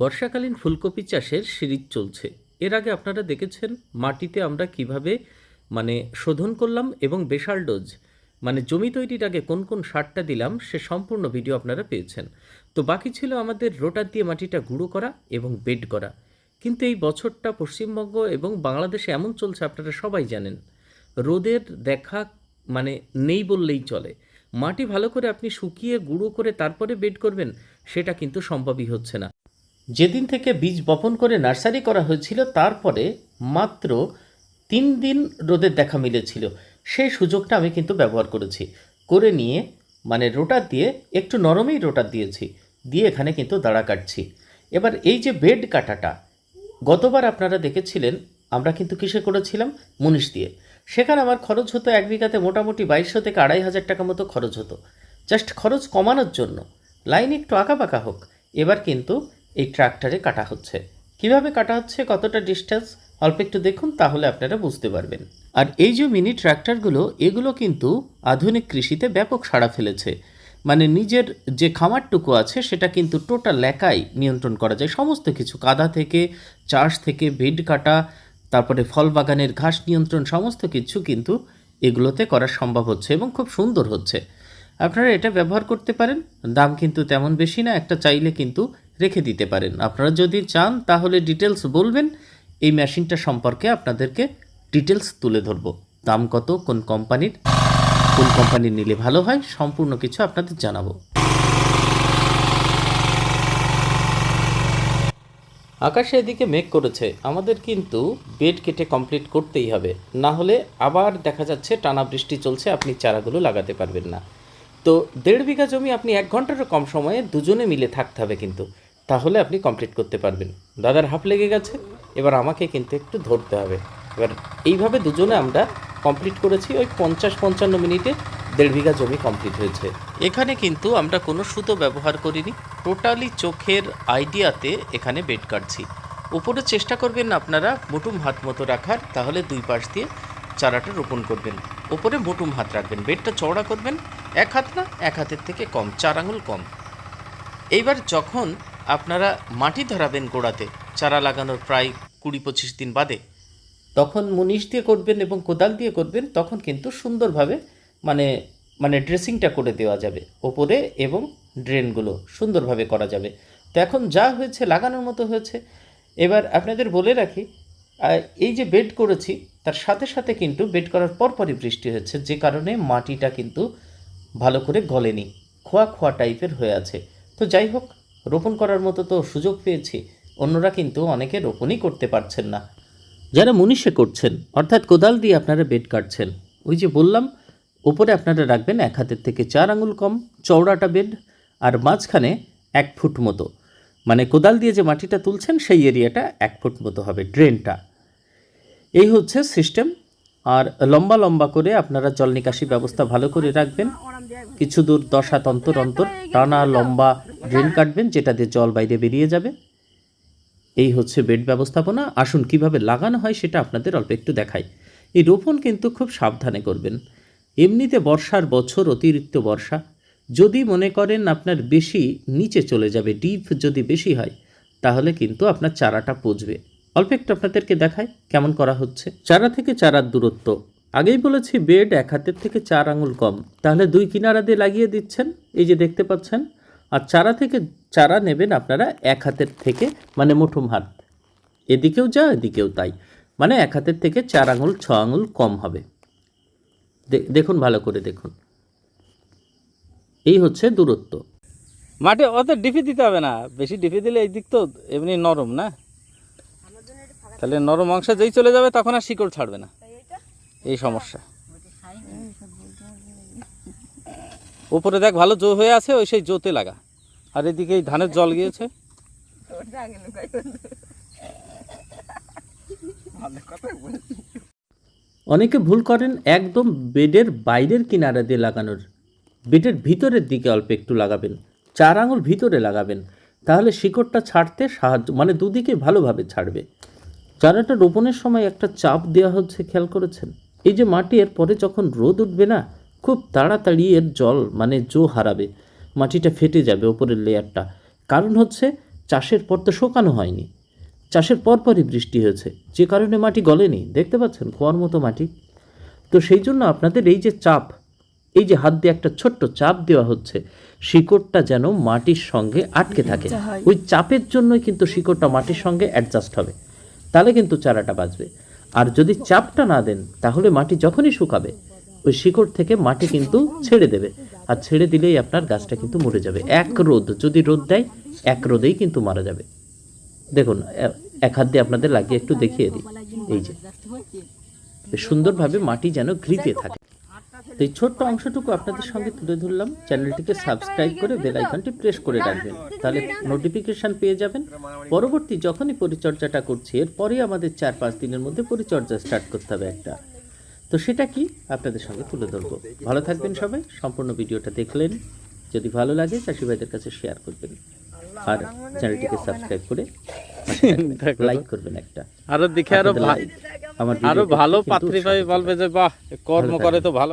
বর্ষাকালীন ফুলকপি চাষের সিরিজ চলছে। এর আগে আপনারা দেখেছেন মাটিতে আমরা কীভাবে মানে শোধন করলাম এবং বেশাল ডোজ মানে জমি তৈরির আগে কোন কোন সারটা দিলাম, সে সম্পূর্ণ ভিডিও আপনারা পেয়েছেন। তো বাকি ছিল আমাদের রোটার দিয়ে মাটিটা গুঁড়ো করা এবং বেড করা। কিন্তু এই বছরটা পশ্চিমবঙ্গ এবং বাংলাদেশে এমন চলছে, আপনারা সবাই জানেন। রোদের দেখা মানে নেই বললেই চলে। মাটি ভালো করে আপনি শুকিয়ে গুঁড়ো করে তারপরে বেড করবেন, সেটা কিন্তু সম্ভবই হচ্ছে না। যেদিন থেকে বীজ বপন করে নার্সারি করা হয়েছিল, তারপরে মাত্র তিন দিন রোদের দেখা মিলেছিল। সেই সুযোগটা আমি কিন্তু ব্যবহার করেছি। করে নিয়ে মানে রোটার দিয়ে, একটু নরমেই রোটার দিয়েছি। দিয়ে এখানে কিন্তু দাঁড়া কাটছি। এবার এই যে বেড কাটাটা, গতবার আপনারা দেখেছিলেন, আমরা কিন্তু কিসে করেছিলাম? মুনিশ দিয়ে। সেখানে আমার খরচ হতো এক বিঘাতে মোটামুটি বাইশশো থেকে আড়াই হাজার টাকা মতো খরচ হতো। জাস্ট খরচ কমানোর জন্য। লাইন একটু আঁকাবাঁকা হোক। এবার কিন্তু এই ট্রাক্টরে কাটা হচ্ছে। কীভাবে কাটা হচ্ছে, কতটা ডিস্টেন্স অল্প একটু দেখুন তাহলে আপনারা বুঝতে পারবেন। আর এই যে মিনি ট্র্যাক্টরগুলো এগুলো কিন্তু আধুনিক কৃষিতে ব্যাপক সাড়া ফেলেছে। মানে নিজের যে খামারটুকু আছে, সেটা কিন্তু টোটাল একাই নিয়ন্ত্রণ করা যায়। সমস্ত কিছু, কাদা থেকে, চাষ থেকে বেড কাটা, তারপরে ফল বাগানের ঘাস নিয়ন্ত্রণ, সমস্ত কিছু কিন্তু এগুলোতে করা সম্ভব হচ্ছে এবং খুব সুন্দর হচ্ছে। আপনারা এটা ব্যবহার করতে পারেন। দাম কিন্তু তেমন বেশি না, একটা চাইলে কিন্তু রেখে দিতে পারেন। আপনারা যদি চান, তাহলে ডিটেলস বলবেন। এই মেশিনটা সম্পর্কে আপনাদেরকে ডিটেলস তুলে ধরবো। দাম কত, কোন কোম্পানির কোন কোম্পানির নিলে ভালো হয়, সম্পূর্ণ কিছু আপনাদের জানাব। আকাশে এদিকে মেঘ করেছে। আমাদের কিন্তু বেড কেটে কমপ্লিট করতেই হবে। না হলে আবার দেখা যাচ্ছে, টানা বৃষ্টি চলছে, আপনি চারাগুলো লাগাতে পারবেন না। তো দেড় বিঘা জমি আপনি এক ঘন্টারও কম সময়ে দুজনে মিলে থাকতে হবে কিন্তু। তাহলে আপনি কমপ্লিট করতে পারবেন। দাদার হাফ লেগে গেছে, এবার আমাকে কিন্তু একটু ধরতে হবে। এবার এইভাবে দুজনে আমরা কমপ্লিট করেছি, ওই পঞ্চাশ পঞ্চান্ন মিনিটে দেড় বিঘা জমি কমপ্লিট হয়েছে। এখানে কিন্তু আমরা কোনো সুতো ব্যবহার করিনি টোটালি চোখের আইডিয়াতে এখানে বেড কাটছি। উপরে চেষ্টা করবেন আপনারা মুটুম হাত মতো রাখার, তাহলে দুই পাশ দিয়ে চারাটা রোপণ করবেন। ওপরে মুটুম হাত রাখবেন, বেডটা চওড়া করবেন, এক হাত না, এক হাতের থেকে কম, চার আঙুল কম। এইবার যখন আপনারা মাটি ধরাবেন গোড়াতে, চারা লাগানোর প্রায় কুড়ি পঁচিশ দিন বাদে। তখন মুনিশ দিয়ে করবেন এবং কোদাল দিয়ে করবেন, তখন কিন্তু সুন্দরভাবে মানে মানে ড্রেসিংটা করে দেওয়া যাবে, ওপরে এবং ড্রেনগুলো সুন্দরভাবে করা যাবে। তো এখন যা হয়েছে, লাগানোর মতো হয়েছে। এবার আপনাদের বলে রাখি এই যে বেড করেছি, তার সাথে সাথে কিন্তু বেড করার পরপরই বৃষ্টি হয়েছে, যে কারণে মাটিটা কিন্তু ভালো করে গলেনি, খোয়া খোয়া টাইপের হয়ে আছে। তো যাই হোক রোপণ করার মতো তো সুযোগ পেয়েছি, অন্যরা কিন্তু অনেকে রোপণই করতে পারছেন না। যারা মুনিশে করছেন, অর্থাৎ কোদাল দিয়ে আপনারা বেড কাটছেন, ওই যে বললাম ওপরে আপনারা রাখবেন এক হাতের থেকে চার আঙুল কম, চওড়াটা বেড, আর মাঝখানে এক ফুট মতো। মানে কোদাল দিয়ে যে মাটিটা তুলছেন, সেই এরিয়াটা এক ফুট মতো হবে, ড্রেনটা। এই হচ্ছে সিস্টেম আর লম্বা লম্বা করে আপনারা জল নিকাশি ব্যবস্থা ভালো করে রাখবেন। কিছু দূর দশ হাত অন্তর অন্তর, টানা লম্বা ড্রেন কাটবেন, যেটা দিয়ে জল বাইরে বেরিয়ে যাবে। এই হচ্ছে বেড ব্যবস্থাপনা। আসুন কীভাবে লাগানো হয় সেটা আপনাদের অল্প একটু দেখাই। এই রোপণ কিন্তু খুব সাবধানে করবেন। এমনিতে বর্ষার বছর, অতিরিক্ত বর্ষা। যদি মনে করেন আপনার বেশি নিচে চলে যাবে, ডিপ যদি বেশি হয়, তাহলে কিন্তু আপনার চারাটা পচবে। অল্প একটু আপনাদেরকে দেখাই কেমন করা হচ্ছে। চারা থেকে চারার দূরত্ব। আগেই বলেছি, বেড এক হাতের থেকে চার আঙুল কম। তাহলে দুই কিনারা দিয়ে লাগিয়ে দিচ্ছেন, এই যে দেখতে পাচ্ছেন। আর চারা থেকে চারা নেবেন আপনারা এক হাতের থেকে মানে মুঠুম হাত। এদিকেও যা, এদিকেও তাই। মানে এক হাতের থেকে চার আঙুল, ছ আঙুল কম হবে। দেখুন, ভালো করে দেখুন। এই হচ্ছে দূরত্ব। মাঠে অত ডিপি দিতে হবে না। বেশি ডিপি দিলে এই দিক তো এমনি নরম, না? তাহলে নরম অংশ যেই চলে যাবে তখন আর শিকড় ছাড়বে না। এই সমস্যা। উপরে দেখ ভালো জো হয়ে আছে ওই সেই জোতে লাগা। আর এদিকে এই ধানের জল গিয়েছে। অনেকে ভুল করেন একদম বেডের বাইরের কিনারা দিয়ে লাগানোর। বেডের ভিতরের দিকে অল্প একটু লাগাবেন। চার আঙুল ভিতরে লাগাবেন। তাহলে শিকড়টা ছাড়তে সাহায্য মানে দুদিকে ভালোভাবে ছাড়বে। চারাটা রোপণের সময় একটা চাপ দেওয়া হচ্ছে খেয়াল করেছেন? এই যে মাটি এর পরে যখন রোদ উঠবে না খুব তাড়াতাড়ি এর জল মানে জো হারাবে। মাটিটা ফেটে যাবে ওপরের লেয়ারটা। কারণ হচ্ছে চাষের পর তো শোকানো হয়নি। চাষের পরপরই বৃষ্টি হয়েছে। যে কারণে মাটি গলেনি দেখতে পাচ্ছেন খোয়ার মতো মাটি। তো সেই জন্য আপনাদের এই যে চাপ এই যে হাত দিয়ে একটা ছোট্ট চাপ দেওয়া হচ্ছে শিকড়টা যেন মাটির সঙ্গে আটকে থাকে। ওই চাপের জন্যই কিন্তু শিকড়টা মাটির সঙ্গে অ্যাডজাস্ট হবে। তাহলে কিন্তু চারাটা বাঁচবে। আর যদি চাপটা না দেন, তাহলে মাটি যখনই শুকাবে, ওই শিকড় থেকে মাটি কিন্তু ছেড়ে দেবে। আর ছেড়ে দিলেই আপনার গাছটা কিন্তু মরে যাবে। এক রোদ, যদি রোদ দেয়, এক রোদেই কিন্তু মারা যাবে। দেখুন এক হাত দিয়ে আপনাদের লাগিয়ে একটু দেখিয়ে দিই। এই যে, সুন্দরভাবে মাটি যেন গ্রিপে থাকে। তো এই ছোট্ট অংশটুকু আপনাদের সঙ্গে তুলে ধরলাম। চ্যানেলটিকে সাবস্ক্রাইব করে বেল আইকনটি প্রেস করে রাখবেন। তাহলে নোটিফিকেশন পেয়ে যাবেন। পরবর্তী যখনই পরিচর্যাটা করছি এরপরেই আমাদের চার পাঁচ দিনের মধ্যে পরিচর্যা স্টার্ট করতে হবে একটা। তো সেটা কি? আপনাদের সঙ্গে তুলে ধরবো। ভালো থাকবেন সবাই। সম্পূর্ণ ভিডিওটা দেখলেন। যদি ভালো লাগে চাষি ভাইদের কাছে শেয়ার করবেন। আর চ্যানেলটিকে সাবস্ক্রাইব করে লাইক করবেন একটা। আরও দেখে আরও আমার আরও ভালো পাত্রী পাই বলবে যে বাহ কর্ম করে তো ভালো।